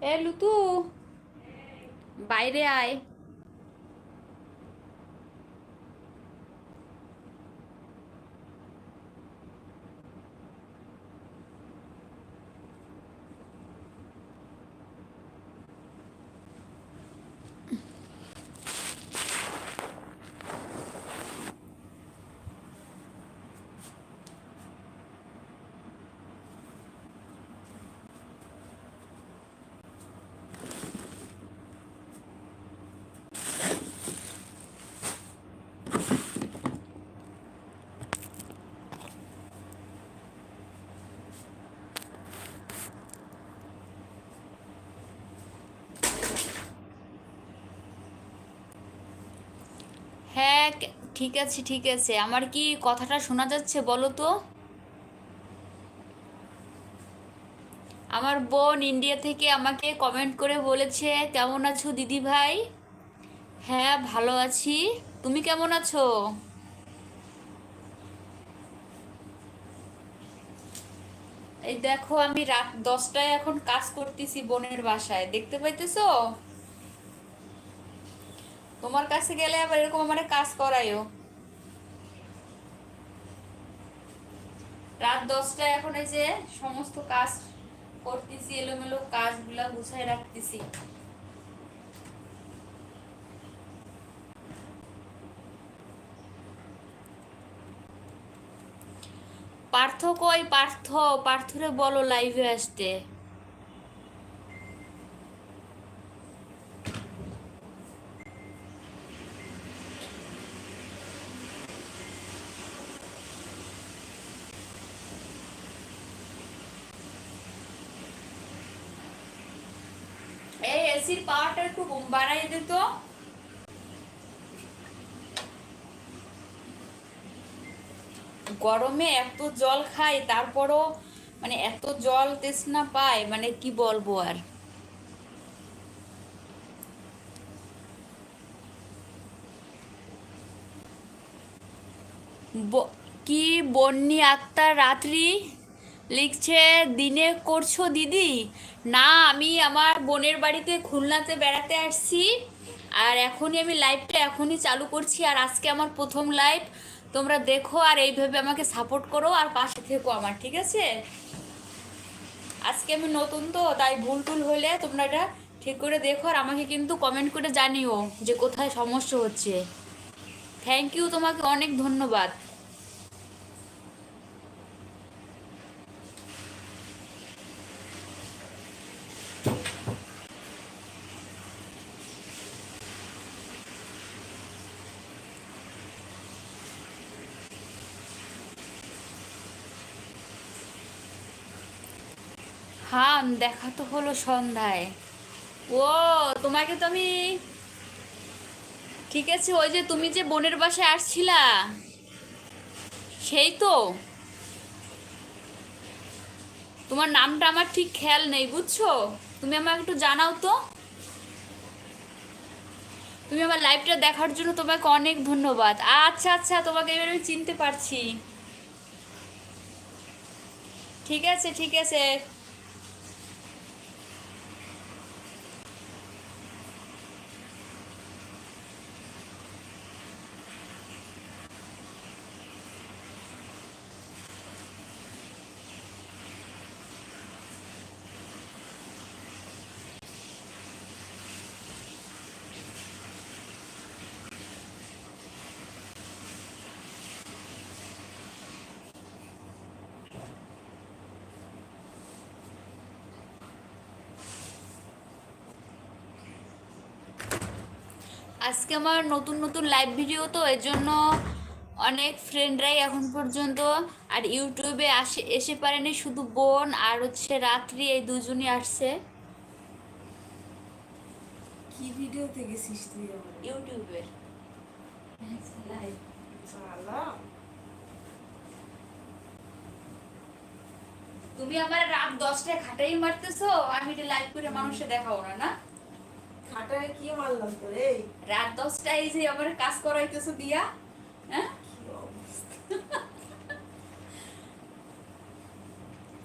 এ লুতু। বাইরে আয় হ্যাঁ কে- ঠিক আছে ঠিক আছে। আমার কি কথাটা শোনা যাচ্ছে বলো তো? আমার বোন ইন্ডিয়া থেকে আমাকে কমেন্ট করে বলেছে, কেমন আছো দিদি ভাই? হ্যাঁ ভালো আছি। তুমি কেমন আছো? এই দেখো, আমি রাত দশটায় এখন কাজ করতেছি বোনের বাসায়। দেখতে পাইতেছো? তোমার কাছে গেলে আবার এরকম আমার কাজ করায়ও। রাত দশটায় এখন এই যে সমস্ত কাজ করতেছি, এলোমেলো কাজগুলা গুছাই রাখতেছি। পার্থ কই? পার্থ, পার্থরে বলো লাইভে আসতে এই এসির পাওয়ারটা একটু বাড়াই দে তো। গরমে এত জল খাই, তারপরও মানে এত জল তেষ্ণা পায় মানে কি বলব আর। কি বন্নি আত্মার রাত্রি? লিখছে, দিনে করছ দিদি? না, আমি আমার বোনের বাড়িতে খুলনাতে বেড়াতে আসছি, আর এখনই আমি লাইভটা এখনই চালু করছি, আর আজকে আমার প্রথম লাইভ তোমরা দেখো আর এইভাবে আমাকে সাপোর্ট করো আর পাশে থেকো আমার, ঠিক আছে? আজকে আমি নতুন তো, তাই ভুল টুল হলে তোমরা এটা ঠিক করে দেখো আর আমাকে কিন্তু কমেন্ট করে জানিও যে কোথায় সমস্যা হচ্ছে। থ্যাংক ইউ তোমাকে অনেক ধন্যবাদ। হ্যাঁ দেখা তো হলো সন্ধ্যায়। ও, তোমাকে তো আমি ঠিক আছে, ওই যে তুমি যে বোনের বাসায় আসছিলা, সেই তো। তোমার নামটা আমার ঠিক খেয়াল নেই, বুঝছ? তুমি আমাকে একটু জানাও তো। তুমি আমার লাইভটা দেখার জন্য তোমাকে অনেক ধন্যবাদ। আচ্ছা আচ্ছা তোমাকে এবার আমি চিনতে পারছি। ঠিক আছে ঠিক আছে। আজকে আমার নতুন নতুন লাইভ ভিডিও তো এর জন্য অনেক ফ্রেন্ডরাই এখন পর্যন্ত আর ইউটিউবে আসে এসে পারেনি শুধু বোন আর হচ্ছে রাত্রি এই দুজনই আসছে। কি ভিডিওতে গেছিস তুই ইউটিউবের তুমি আমার রাত দশটায় খাটাই মারতেছো আমি এটা লাইভ করে মানুষে দেখাও না না? খাটায় কি মারলাম তোর এই? রাত দশটায় যে আমার কাজ করাইতেছো দিয়া হ্যাঁ?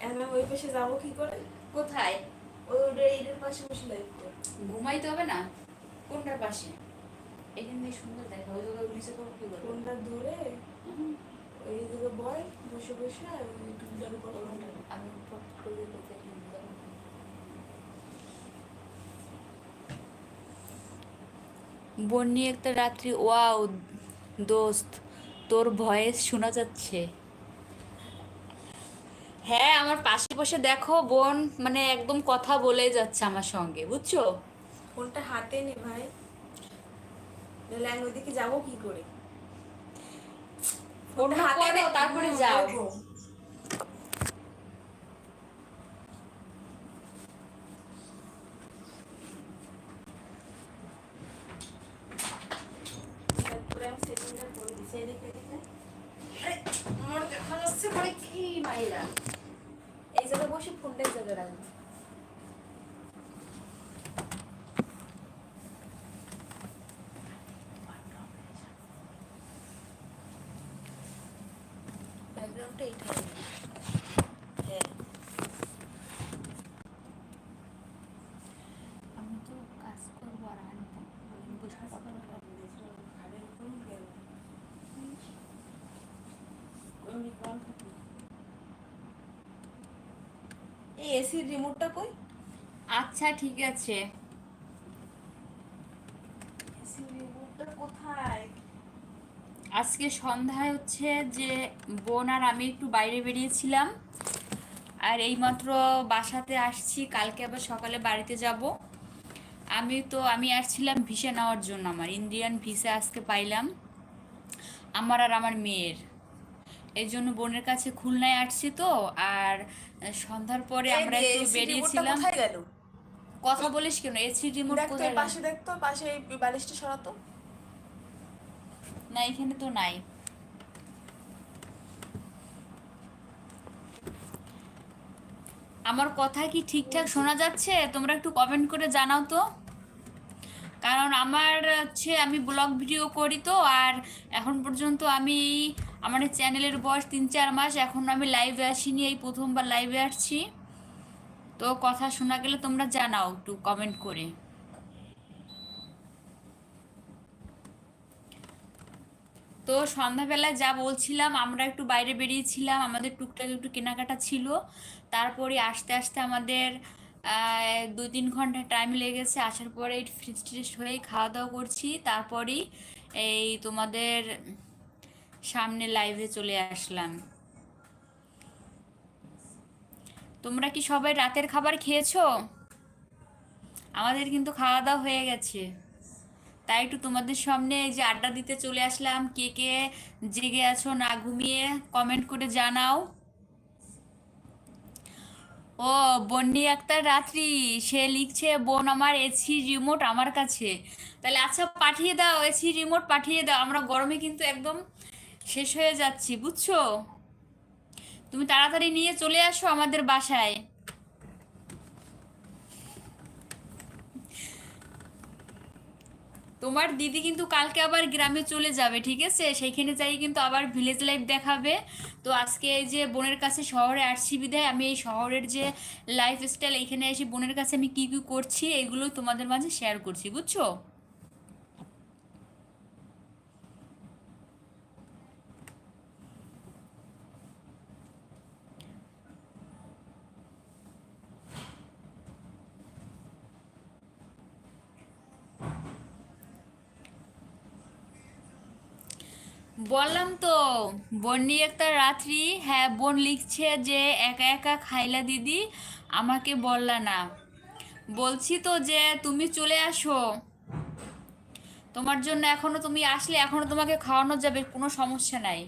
এখন ওই পাশে যাব কি করে? কোথায়? ওই ওটা এইটার পাশে বসে লাইভ কর ঘুমাইতে হবে না? কোনটার পাশে? এখান থেকে সুন্দর দেখা ওই জায়গায় নিচে করব কি করব কোনটা ধরে ওই দিকে বয় বসে বসে আর ইউটিউবটার উপর আমি ফট করে দেখে বন্যি একটা রাত্রি ওয়াও দোস্ত তোর ভয়েস শোনা যাচ্ছে। হ্যাঁ আমার পাশে বসে দেখো বোন মানে একদম কথা বলে যাচ্ছে আমার সঙ্গে বুঝছ? ফোনটা হাতে নে ভাই। আমি ওইদিকে যাব কি করে? ফোনটা করো, তারপরে যাও তারপরে আমি সেটিংটা করে দিচ্ছি এদিকে এদিকে আরে, আমার দেখা যাচ্ছে মানে কি মাইরা এই বসে ফোনটা এই জায়গায় রাখব ব্যাকগ্রাউন্ডটা এইটা হ্যাঁ আমি তো কাজ করব আর আনব বসে কথা বলব। এই এসির রিমোটটা কই? আচ্ছা ঠিক আছে। এসির রিমোটটা কোথায়? আজকে সন্ধ্যায় হচ্ছে যে বোন আর আমি একটু বাইরে বেরিয়েছিলাম। আর এইমাত্র বাসাতে আসছি কালকে আবার সকালে বাড়িতে যাব। আমি তো আমি আসছিলাম ভিসা নেওয়ার জন্য আমার ইন্ডিয়ান ভিসা আজকে পাইলাম। আমার আর আমার মেয়ের। এই জন্য বোনের কাছে খুলনায় আসছি তো আর সন্ধ্যার পরে আমরা একটু বেরিয়েছিলাম। কথা বলিস কেন? এসি রিমোট কোথায় পাশে দেখ তো পাশে এই বালিশটা সরাতো না এখানে তো নাই। আমার কথা কি ঠিকঠাক শোনা যাচ্ছে? তোমরা একটু কমেন্ট করে জানাও তো। কারণ আমার হচ্ছে আমি ব্লগ ভিডিও করি তো আর এখন পর্যন্ত আমি আমার এই চ্যানেলের বয়স তিন চার মাস, এখন আমি লাইভে আসিনি, এই প্রথমবার লাইভে আসছি। তো কথা শোনা গেলে তোমরা জানাও একটু কমেন্ট করে। তো সন্ধ্যাবেলায় যা বলছিলাম, আমরা একটু বাইরে বেরিয়েছিলাম, আমাদের টুকটাক একটু কেনাকাটা ছিল। তারপরে আসতে আসতে আমাদের দুই তিন ঘণ্টা টাইম লেগেছে। আসার পরে ফ্রিজ ট্রিজ হয়ে খাওয়া দাওয়া করছি। তারপরেই এই তোমাদের সামনে লাইভে চলে আসলাম। তোমরা কি সবাই রাতের খাবার খেয়েছো? আমাদের কিন্তু খাওয়া দাওয়া হয়ে গেছে। তাই একটু তোমাদের সামনে এই যে আড্ডা দিতে চলে আসলাম। কে কে জেগে আছো না ঘুমিয়ে কমেন্ট করে জানাও। ও, বন্নি একটা রাত্রি, সে লিখছে, বোন আমার এসি রিমোট আমার কাছে। তাহলে আচ্ছা পাঠিয়ে দাও এসি রিমোট পাঠিয়ে দাও। আমরা গরমে কিন্তু একদম শেষ হয়ে যাচ্ছি, বুঝছ? তুমি তাড়াতাড়ি নিয়ে চলে আসো আমাদের বাসায়। তোমার দিদি কিন্তু কালকে আবার গ্রামে চলে যাবে, ঠিক আছে? সেইখানে যাই কিন্তু আবার ভিলেজ লাইফ দেখাবে। তো আজকে এই যে বোনের কাছে শহরে আসছি বিধায়, আমি এই শহরের যে লাইফ স্টাইল এইখানে এসে বোনের কাছে আমি কি কি করছি এগুলো তোমাদের মাঝে শেয়ার করছি, বুঝছ? বললাম তো বন্নি একটা রাত্রি হ্যাঁ বোন লিখছে যে একা একা খাইলা দিদি, আমাকে বললা না। বলছি তো যে তুমি চলে আসো। তোমার জন্য এখনও তুমি আসলে এখনও তোমাকে খাওয়ানো যাবে, কোনো সমস্যা নাই।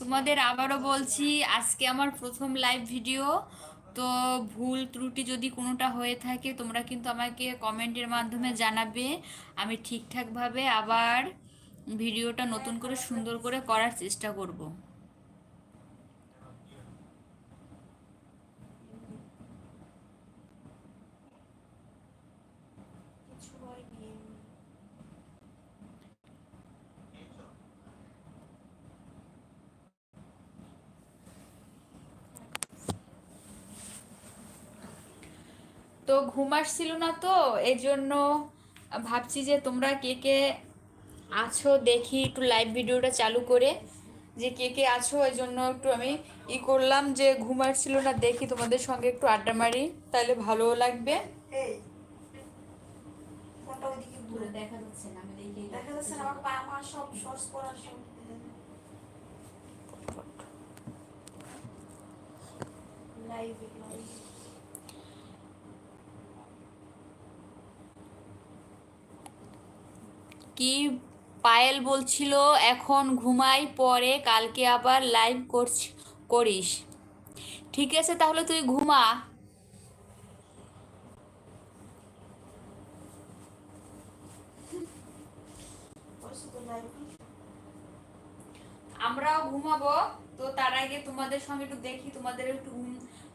তোমাদের আবারও বলছি, আজকে আমার প্রথম লাইভ ভিডিও তো ভুল ত্রুটি যদি কোনোটা হয়ে থাকে, তোমরা কিন্তু আমাকে কমেন্টের মাধ্যমে জানাবে। আমি ঠিকঠাকভাবে আবার ভিডিওটা নতুন করে সুন্দর করে করার চেষ্টা করব। তো ঘুম আসছিল না তো এই জন্য ভাবছি যে তোমরা কে কে আছো দেখি একটু লাইভ ভিডিওটা চালু করে যে কে কে আছো এই জন্য একটু আমি ই করলাম যে ঘুম আসছিল না দেখি তোমাদের সঙ্গে একটু আড্ডা মারি তাহলে ভালোও লাগবে। এই ফোনটা ওইদিকে ঘুরে দেখা যাচ্ছে না আমি দেখি। দেখা যাচ্ছে না আমার পা মা সব শর্টস সব। লাইভে কি? পায়েল বলছিল, এখন ঘুমাই, পরে কালকে আবার লাইভ করছ, করিস। ঠিক আছে, তাহলে তুই ঘুমা। আমরাও ঘুমাবো। তো তার আগে তোমাদের সঙ্গে একটু দেখি, তোমাদের একটু ঘুম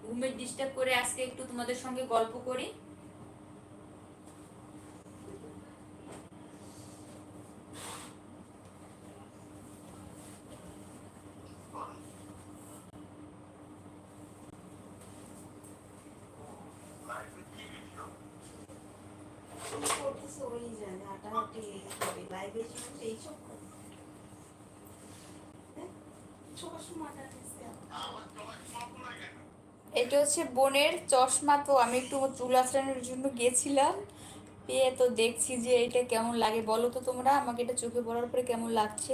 ঘুমের ডিস্টার্ব করে আজকে একটু তোমাদের সঙ্গে গল্প করি তুমি এটা হচ্ছে বোনের চশমা, তো আমি একটু চুল আশ্রানোর জন্য গেছিলাম। পেয়ে তো দেখছি যে এটা কেমন লাগে। বলো তো তোমরা, আমাকে এটা চোখে পড়ার পরে কেমন লাগছে?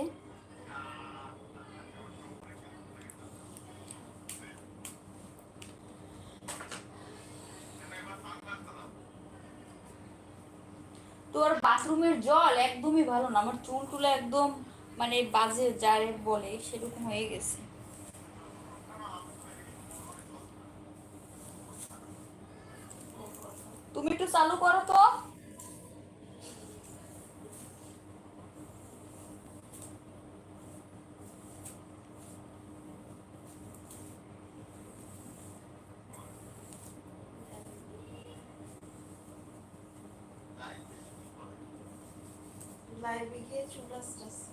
তোর বাথরুমের জল একদমই ভালো না। আমার চুল টুলে একদম মানে বাজে যার বলে সেরকম হয়ে গেছে। তুমি একটু চালু করো তো। লাইভে গিয়ে চুল আসতেছে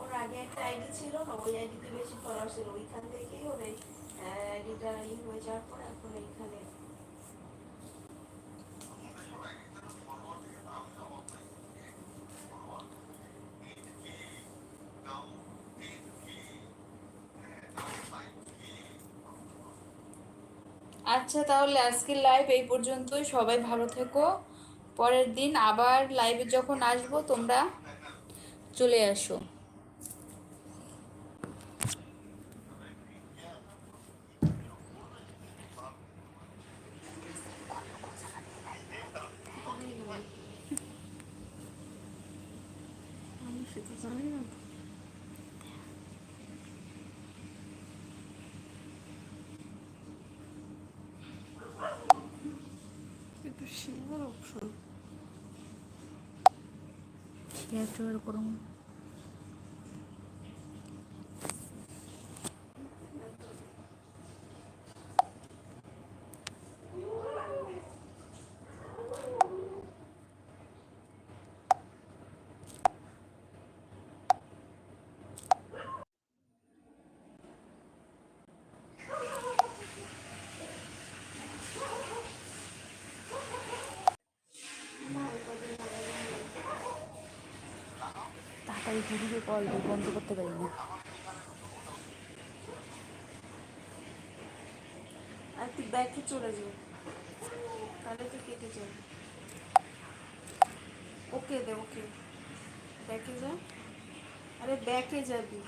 ওর আগে একটা আইডি ছিল না? ওই আইডিতে বেশি ফলোয়ার ছিল ওইখান থেকেই ওর হয়ে আচ্ছা তাহলে আজকের লাইভ এই পর্যন্তই। সবাই ভালো থেকো। পরের দিন আবার লাইভে যখন আসব, তোমরা চলে আসো। 也追不动。তাড়াতাড়ি দিদিকে কল বন্ধ করতে পারি না। আর তুই ব্যাকে চলে যাও তাহলে তো কেটে যাবে। ওকে দে ওকে ব্যাকে যা। আরে ব্যাকে যাবি।